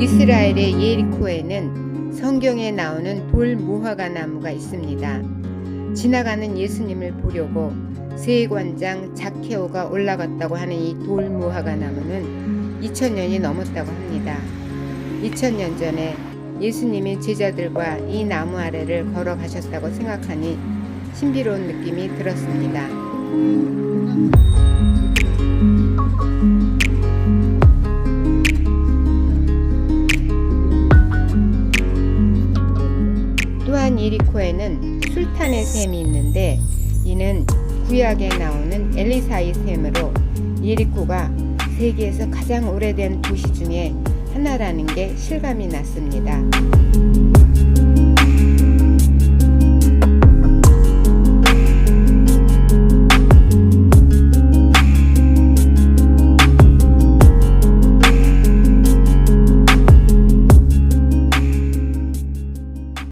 이스라엘의 예리코에는 성경에 나오는 돌 무화과 나무가 있습니다. 지나가는 예수님을 보려고 세관장 자케오가 올라갔다고 하는 이 돌 무화과 나무는 2000년이 넘었다고 합니다. 2000년 전에 예수님이 제자들과 이 나무 아래를 걸어가셨다고 생각하니 신비로운 느낌이 들었습니다. 또한 이리코에는 술탄의 샘이 있는데 이는 구약에 나오는 엘리사의 샘으로 이리코가 세계에서 가장 오래된 도시 중에 하나라는 게 실감이 났습니다.